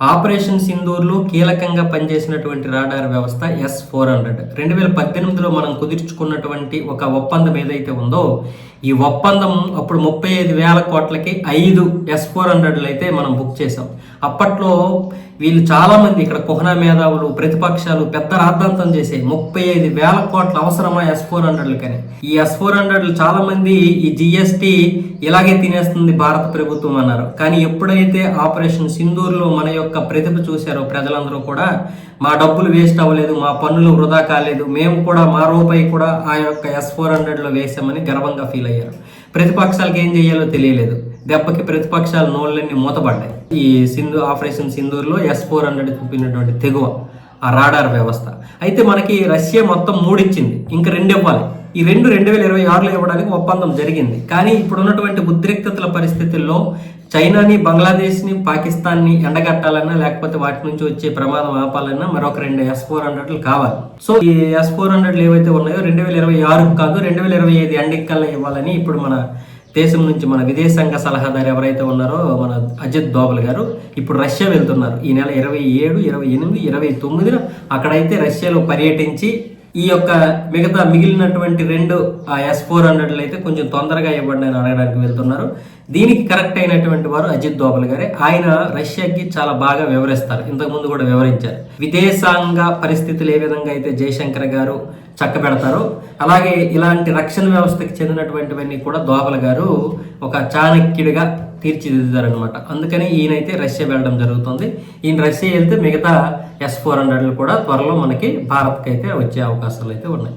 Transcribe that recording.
Operation సింధూర్లో కీలకంగా పనిచేసినటువంటి radar వ్యవస్థ ఎస్ ఫోర్ హండ్రెడ్ రెండు వేల పద్దెనిమిదిలో మనం కుదుర్చుకున్నటువంటి ఒక ఒప్పందం ఏదైతే ఉందో ఈ ఒప్పందం అప్పుడు ముప్పై ఐదు వేల కోట్లకి ఐదు ఎస్ ఫోర్ హండ్రెడ్లు అయితే మనం బుక్ చేసాం అప్పట్లో వీళ్ళు చాలామంది ఇక్కడ కుహనా మేధావులు ప్రతిపక్షాలు పెద్ద రాద్ధాంతం చేసే ముప్పై ఐదు వేల కోట్ల అవసరమా ఎస్ ఫోర్ హండ్రెడ్లు కానీ. ఈ ఎస్ ఫోర్ హండ్రెడ్లు చాలామంది ఈ జిఎస్టి ఇలాగే తినేస్తుంది భారత ప్రభుత్వం అన్నారు. కానీ ఎప్పుడైతే ఆపరేషన్ సింధూర్లో మన యొక్క ప్రతిభ చూశారో ప్రజలందరూ కూడా మా డబ్బులు వేస్ట్ అవ్వలేదు మా పన్నులు వృధా కాలేదు మేము కూడా మా రూపాయి కూడా ఆ యొక్క ఎస్ ఫోర్ హండ్రెడ్లో వేసామని గర్వంగా ఫీల్ అయ్యారు. ప్రతిపక్షాలకు ఏం చేయాలో తెలియలేదు. దెబ్బకి ప్రతిపక్షాల నోళ్ళన్నీ మూతపడ్డాయి. ఈ సింధు ఆపరేషన్ సింధూర్లో ఎస్ ఫోర్ హండ్రెడ్ చూపినటువంటి తెగువ ఆ రాడార్ వ్యవస్థ. అయితే మనకి రష్యా మొత్తం మూడిచ్చింది. ఇంక రెండు ఇవ్వాలి ఈ రెండు రెండు వేల ఇరవై ఆరులో ఇవ్వడానికి ఒప్పందం జరిగింది. కానీ ఇప్పుడు ఉన్నటువంటి ఉద్రిక్తతల పరిస్థితుల్లో చైనాని బంగ్లాదేశ్ని పాకిస్తాన్ని ఎండగట్టాలన్నా లేకపోతే వాటి నుంచి వచ్చే ప్రమాదం ఆపాలన్నా మరొక రెండు ఎస్ ఫోర్ హండ్రెడ్లు కావాలి. సో ఈ ఎస్ ఫోర్ హండ్రెడ్లు ఏవైతే ఉన్నాయో రెండు వేల ఇరవై ఆరుకు కాదు రెండు వేల ఇరవై ఐదు ఎండింగ్ కల్లా ఇవ్వాలని ఇప్పుడు మన దేశం నుంచి మన విదేశాంగ సలహాదారు ఎవరైతే ఉన్నారో మన అజిత్ దోబల్ గారు ఇప్పుడు రష్యా వెళ్తున్నారు. ఈ నెల ఇరవై ఏడు ఇరవై ఎనిమిది ఇరవై తొమ్మిదిన అక్కడైతే రష్యాలో పర్యటించి ఈ యొక్క మిగతా మిగిలినటువంటి రెండు ఆ ఎస్ ఫోర్ హండ్రెడ్లు అయితే కొంచెం తొందరగా ఇవ్వండి అని అడగడానికి వెళ్తున్నారు. దీనికి కరెక్ట్ అయినటువంటి వారు అజిత్ దోబల్ గారే. ఆయన రష్యాకి చాలా బాగా వివరిస్తారు. ఇంతకుముందు కూడా వివరించారు. విదేశాంగ పరిస్థితులు ఏ విధంగా అయితే జయశంకర్ గారు చక్క పెడతారో అలాగే ఇలాంటి రక్షణ వ్యవస్థకి చెందినటువంటివన్నీ కూడా దోబల్ గారు ఒక చాణక్యుడిగా తీర్చిదిద్దారనమాట అందుకని ఈయనైతే రష్యా వెళ్ళడం జరుగుతుంది. ఈయన రష్యా వెళ్తే మిగతా ఎస్ ఫోర్ హండ్రెడ్లు కూడా త్వరలో మనకి భారత్కి అయితే వచ్చే అవకాశాలు అయితే ఉన్నాయి.